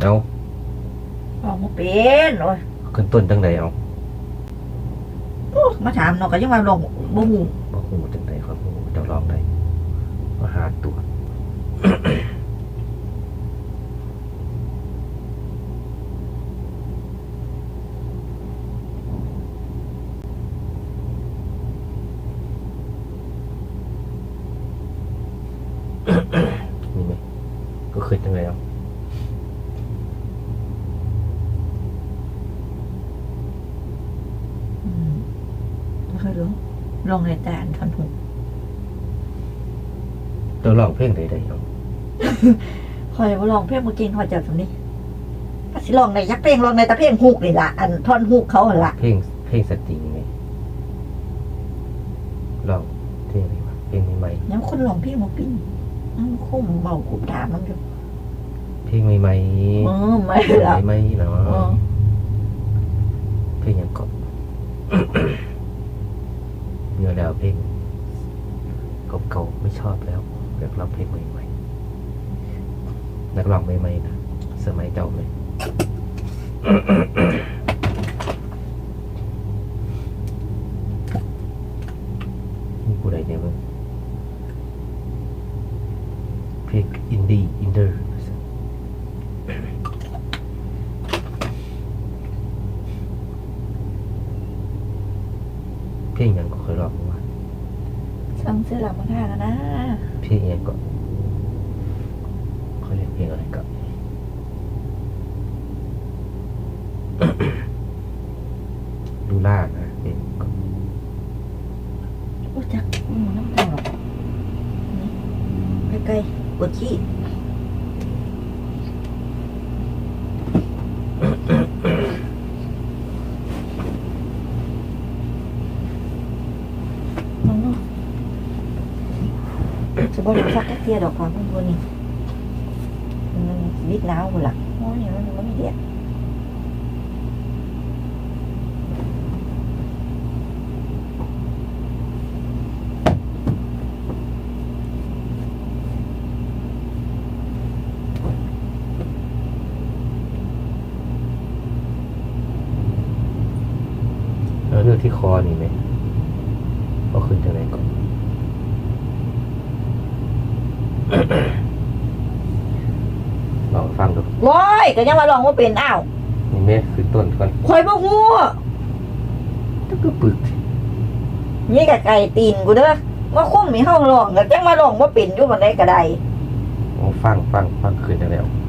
เอาลองมาเป็นโอ้ยขึ้นต้นจังใดเอาโอ้มาถามเนาะก็ยังว่าลองบ่ฮู้บ่ฮู้จังใดครับฮู้เจ้าลองได้มาหาตัว นี่ไหมก็ขึ้นจังไดเอาอืมบ่เคยลองลองในแต่อันท่อนหูเจ้าลองเพลงใดๆเอาคอยบ่ลองเพลงบ่เก่งคอยจับสำนี้ก็สิลองในยักเพลงลองในแต่เพลงฮูกนี่ล่ะอันท่อนฮูกเขาหั่นล่ะเพลงเพลงสตริงไหมลองเพลงอะไรวะเพลงใหม่ยังคนลองเพลงบ่เป็น อ้าวคงเบากูถามมันอยู่ๆเพลงใหม่ๆเออไม่เพลงล่ะใหม่ๆเนาเออะเพลงหยังก็ เนื้อแล้วเพลงเก่าๆไม่ชอบแล้วอยากร้องเพลงใหม่ๆนักร้องใหม่ๆนะสมัยเจ้าเลย นี่ผู้ใดเนี่ยมึงเพลง อินดี้อินเดอร์เพลงยังก็เคยร้องมาสั่งซื้อหลับมาท่ากันนะเพลงยังก็เพลงอะไรก็ ดูล่านะเพลงก็ รู้จักอืมน้ำตาลนี่ใกล้ ๆปวดขี้น้องเนาะจะบอ กว่าสักแค่เทียดอกความเป็นคนนี้มันวิดหนาวหมดละโอ้ยมันมันไม่เดียดแล้วเรื่องที่คอนี่ไหมก็ขึ้นจากไหนก่อนลองฟังดูโว้ยก็ยังมาลองว่าเป็นอ้าวนี่แม่คือต้นก่อนคอยบ่ฮู้ถ้าก็ปึกสินี่กับไก่ตีนกูเด้อว่าคุ้มมีห้องลองก็จังมาลองว่าเป็นอยู่บันไดก็ได้โอ้ฟังฟังฟังขึ้นจากแล้วพว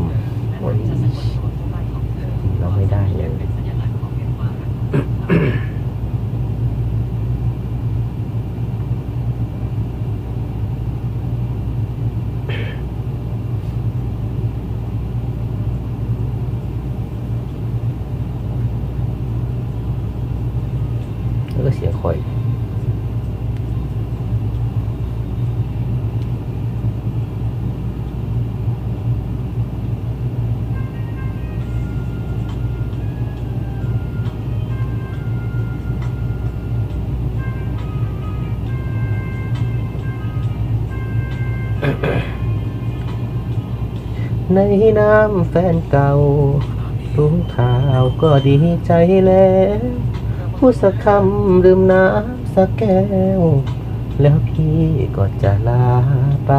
ม ในน้ำแฟนเก่ารู้ข่าวก็ดีใจแล้วพูดสักคำดื่มน้ำสักแก้ว แล้วพี่ก็จะลาไป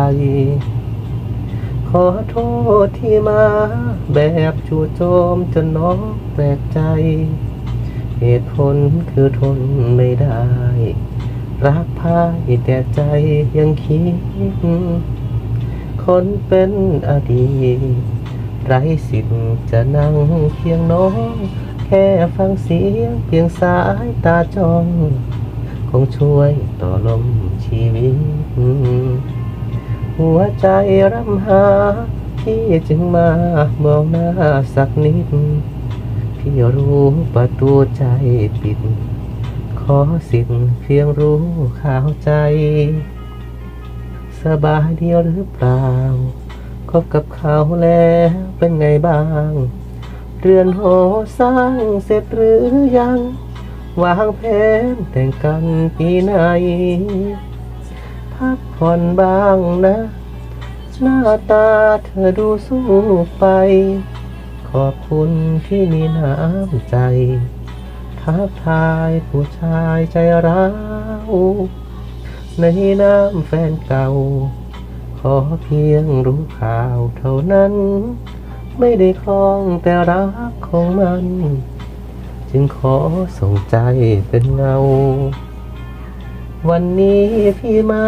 ขอโทษที่มา แบบจู่โจมจนน้องแปลกใจ เหตุผลคือทนไม่ได้ รักพายแต่ใจยังคิด คนเป็นอดีตไรสิทธิ์จะนั่งเคียงน้อง แค่ฟังเสียงเพียงสายตาจ้องคงช่วยต่อลมชีวิต หัวใจรำหา พี่จึงมามองหน้าสักนิด พี่รู้ประตูใจปิด ขอสิทธิ์เพียงรู้ข่าวใจ สบายดีหรือเปล่าคบกับเขาแล้วเป็นไงบ้าง เรือนหอสร้างเสร็จหรือยัง วางแผนแต่งกันปีไหน พักผ่อนบ้างนะ หน้าตาเธอดูสู้ไป ขอบคุณที่มีน้ำใจทักทายผู้ชายใจร้าว ในน้ำแฟนเก่า ขอเพียงรู้ข่าวเท่านั้น ไม่ได้คล้องแต่รักของมัน จึงขอส่งใจเป็นเงา วันนี้พี่มา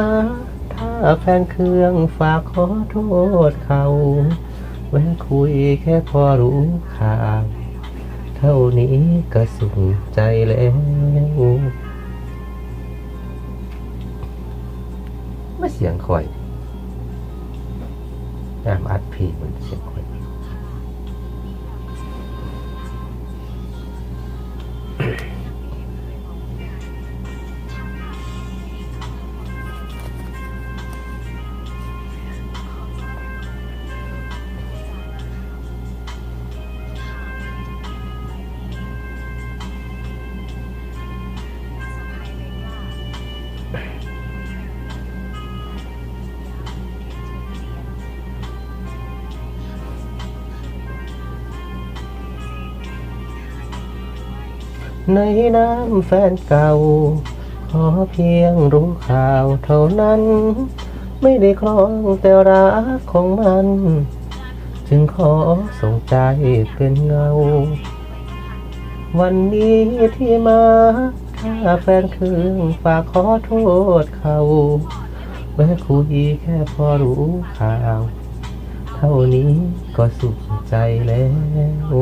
ถ้าแฟนเครื่องฝากขอโทษเขาแวะคุยแค่พอรู้ข่าว เท่านี้ก็สุขใจแล้ว เสียงคอยน้ำอัดพีมันเสียง ในน้ำแฟนเก่า ขอเพียงรู้ข่าวเท่านั้น ไม่ได้คล้องแต่รักของมัน จึงขอส่งใจเป็นเงา วันนี้ที่มาถ้าแฟนคืนฝากขอโทษเขาแม้คุยแค่พอรู้ข่าว เท่านี้ก็สุขใจแล้ว